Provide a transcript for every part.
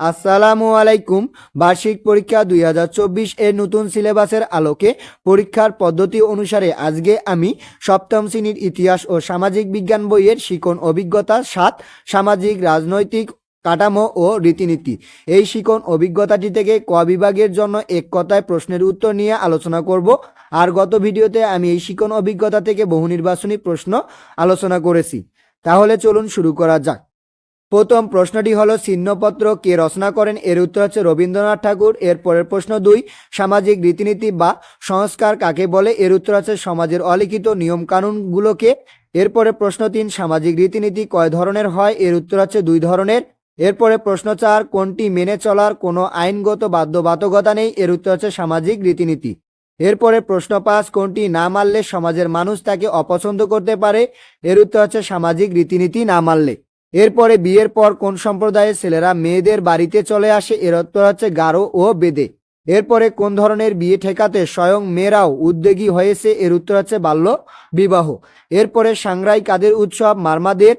আসসালামু আলাইকুম। বার্ষিক পরীক্ষা দুই হাজার চব্বিশ এর নতুন সিলেবাসের আলোকে পরীক্ষার পদ্ধতি অনুসারে আজকে আমি সপ্তম শ্রেণির ইতিহাস ও সামাজিক বিজ্ঞান বইয়ের শিকন অভিজ্ঞতা সাত, সামাজিক, রাজনৈতিক কাঠামো ও রীতিনীতি। এই শিকন অভিজ্ঞতাটি থেকে ক বিভাগের জন্য এক কথায় প্রশ্নের উত্তর নিয়ে আলোচনা করব। আর গত ভিডিওতে আমি এই শিকন অভিজ্ঞতা থেকে বহু নির্বাচনী প্রশ্ন আলোচনা করেছি। তাহলে চলুন শুরু করা যাক। প্রথম প্রশ্নটি হলো চিহ্নপত্র কে রচনা করেন? এর উত্তর হচ্ছে রবীন্দ্রনাথ ঠাকুর। এর পরের প্রশ্ন দুই, সামাজিক রীতিনীতি বা সংস্কার কাকে বলে? এর উত্তর আছে সমাজের অলিখিত নিয়ম কানুনগুলোকে এরপরে প্রশ্ন তিন, সামাজিক রীতিনীতি কয় ধরনের হয়? এর উত্তর হচ্ছে দুই ধরনের। এরপরে প্রশ্ন চার, কোনটি মেনে চলার কোনো আইনগত বাধ্যবাধকতা নেই? এর উত্তর হচ্ছে সামাজিক রীতিনীতি। এরপরে প্রশ্ন পাঁচ, কোনটি না মানলে সমাজের মানুষ তাকে অপছন্দ করতে পারে? এর উত্তর হচ্ছে সামাজিক রীতিনীতি না মানলে। এরপরে বিয়ের পর কোন সম্প্রদায়ের ছেলেরা মেয়েদের বাড়িতে চলে আসে এর উত্তর হচ্ছে গারো ও বেদে। এরপরে কোন ধরনের বিয়ে ঠেকাতে স্বয়ং মেয়েরাও উদ্যোগী হয়েছে এর উত্তর হচ্ছে বাল্য বিবাহ। এরপরে সাংরাই কাদের উৎসব, মারমাদের।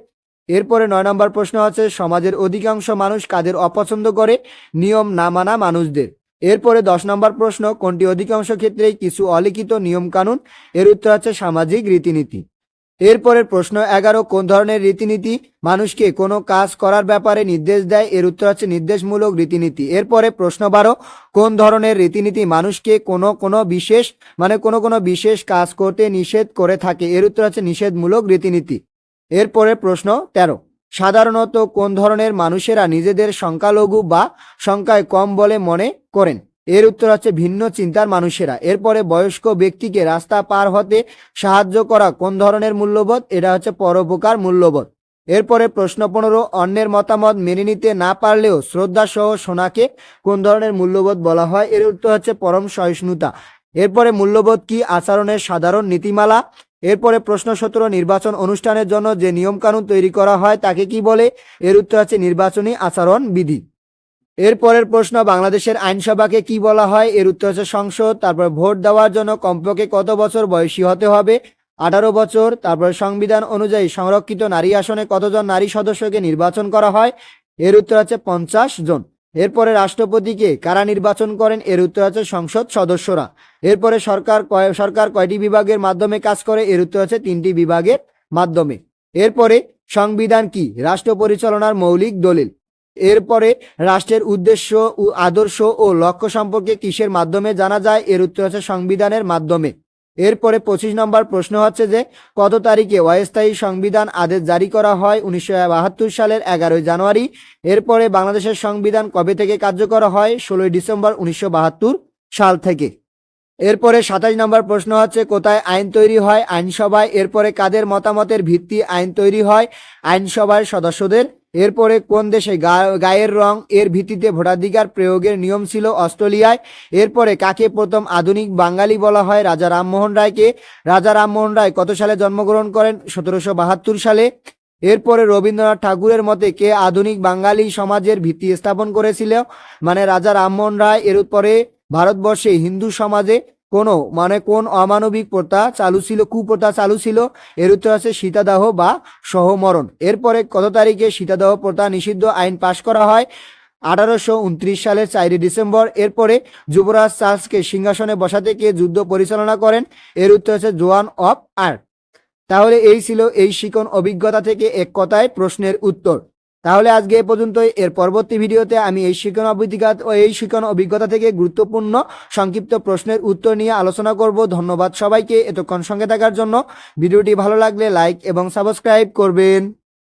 এরপরে নয় নম্বর প্রশ্ন হচ্ছে, সমাজের অধিকাংশ মানুষ কাদের অপছন্দ করে? নিয়ম না মানা মানুষদের। এরপরে দশ নম্বর প্রশ্ন, কোনটি অধিকাংশ ক্ষেত্রেই কিছু অলিখিত নিয়মকানুন? এর উত্তর হচ্ছে সামাজিক রীতিনীতি। এরপরের প্রশ্ন, এগারো, কোন ধরনের রীতিনীতি মানুষকে কোনো কাজ করার ব্যাপারে নির্দেশ দেয়? এর উত্তর হচ্ছে নির্দেশমূলক রীতিনীতি। এরপরে প্রশ্ন বারো, কোন ধরনের রীতিনীতি মানুষকে কোনো কোনো বিশেষ মানে কোনো কোনো বিশেষ কাজ করতে নিষেধ করে থাকে? এর উত্তর হচ্ছে নিষেধমূলক রীতিনীতি। এরপরে প্রশ্ন তেরো, সাধারণত কোন ধরনের মানুষেরা নিজেদের সংখ্যালঘু বা সংখ্যায় কম বলে মনে করেন? এর উত্তর হচ্ছে ভিন্ন চিন্তার মানুষেরা। এরপরে বয়স্ক ব্যক্তিকে রাস্তা পার হতে সাহায্য করা কোন ধরনের মূল্যবোধ? এটা হচ্ছে পরোপকার মূল্যবোধ। এরপরে প্রশ্ন পনেরো, অন্যের মতামত মেনে নিতে না পারলেও শ্রদ্ধা সহ সোনাকে কোন ধরনের মূল্যবোধ বলা হয়? এর উত্তর হচ্ছে পরম সহিষ্ণুতা। এরপরে মূল্যবোধ কি? আচরণের সাধারণ নীতিমালা। এরপরে প্রশ্ন সতেরো, নির্বাচন অনুষ্ঠানের জন্য যে নিয়মকানুন তৈরি করা হয় তাকে কি বলে? এর উত্তর হচ্ছে নির্বাচনী আচরণ বিধি এরপরের প্রশ্ন, বাংলাদেশের আইনসভাকে কি বলা হয়? এর উত্তর হচ্ছে সংসদ। তারপর ভোট দেওয়ার জন্য কমপক্ষে কত বছর বয়সী হতে হবে? আঠারো বছর। তারপর সংবিধান অনুযায়ী সংরক্ষিত নারী আসনে কতজন নারী সদস্যকে নির্বাচন করা হয়? এর উত্তর হচ্ছে পঞ্চাশ জন। এরপরে রাষ্ট্রপতিকে কারা নির্বাচন করেন? এর উত্তর হচ্ছে সংসদ সদস্যরা। এরপরে সরকার কয়- সরকার কয়টি বিভাগের মাধ্যমে কাজ করে? এর উত্তর হচ্ছে তিনটি বিভাগের মাধ্যমে। এরপরে সংবিধান কি? রাষ্ট্র পরিচালনার মৌলিক দলিল। এরপরে রাষ্ট্রের উদ্দেশ্য ও আদর্শ ও লক্ষ্য সম্পর্কে কিসের মাধ্যমে জানা যায়, এর উত্তর হচ্ছে সংবিধানের মাধ্যমে। এরপরে পঁচিশ নম্বর প্রশ্ন হচ্ছে যে, কত তারিখে অস্থায়ী সংবিধান আদেশ জারি করা হয়? উনিশশো বাহাত্তর সালের এগারোই জানুয়ারি। এরপরে বাংলাদেশের সংবিধান কবে থেকে কার্যকর হয়? ষোলোই ডিসেম্বর উনিশশো বাহাত্তর সাল থেকে। এরপরে সাতাশ নম্বর প্রশ্ন হচ্ছে, কোথায় আইন তৈরি হয়? আইনসভায়। এরপরে কাদের মতামতের ভিত্তি আইন তৈরি হয়? আইনসভার সদস্যদের এরপরে কোন দেশে গায়ের রং, এর ভিত্তিতে ভোটাধিকার প্রয়োগের নিয়ম ছিল অস্ট্রেলিয়ায়? এরপরে কাকে প্রথম আধুনিক বাঙালি বলা হয়? রাজা রামমোহন রায়কে। রাজা রামমোহন রায় কত সালে জন্মগ্রহণ করেন? সতেরোশো বাহাত্তর সালে। এরপরে রবীন্দ্রনাথ ঠাকুরের মতে কে আধুনিক বাঙালি সমাজের ভিত্তি স্থাপন করেছিল? মানে রাজা রামমোহন রায় এর পরে ভারতবর্ষে হিন্দু সমাজে। কোন মানে কোন অমানবিক প্রথা চালু ছিল, কুপ্রথা চালু ছিল, এর উত্তর আছে সীতাদাহ বা সহমরণ। এরপরে কত তারিখে সীতাদাহ প্রথা নিষিদ্ধ আইন পাশ করা হয়? আঠারোশো উনত্রিশ সালের চারই ডিসেম্বর। এরপরে যুবরাজ চার্লসকে সিংহাসনে বসাতে কে যুদ্ধ পরিচালনা করেন? এর উত্তর হচ্ছে জোয়ান অফ আর্ক। তাহলে এই ছিল এই শিকন অভিজ্ঞতা থেকে এক কথায় প্রশ্নের উত্তর। তাহলে আজকে এ পর্যন্ত এর পরবর্তী ভিডিওতে আমি এই শিক্ষণ অভিজ্ঞতা ও এই শিক্ষণ অভিজ্ঞতা থেকে গুরুত্বপূর্ণ সংক্ষিপ্ত প্রশ্নের উত্তর নিয়ে আলোচনা করব। ধন্যবাদ সবাইকে এতক্ষণ সঙ্গে থাকার জন্য। ভিডিওটি ভালো লাগলে লাইক এবং সাবস্ক্রাইব করবেন।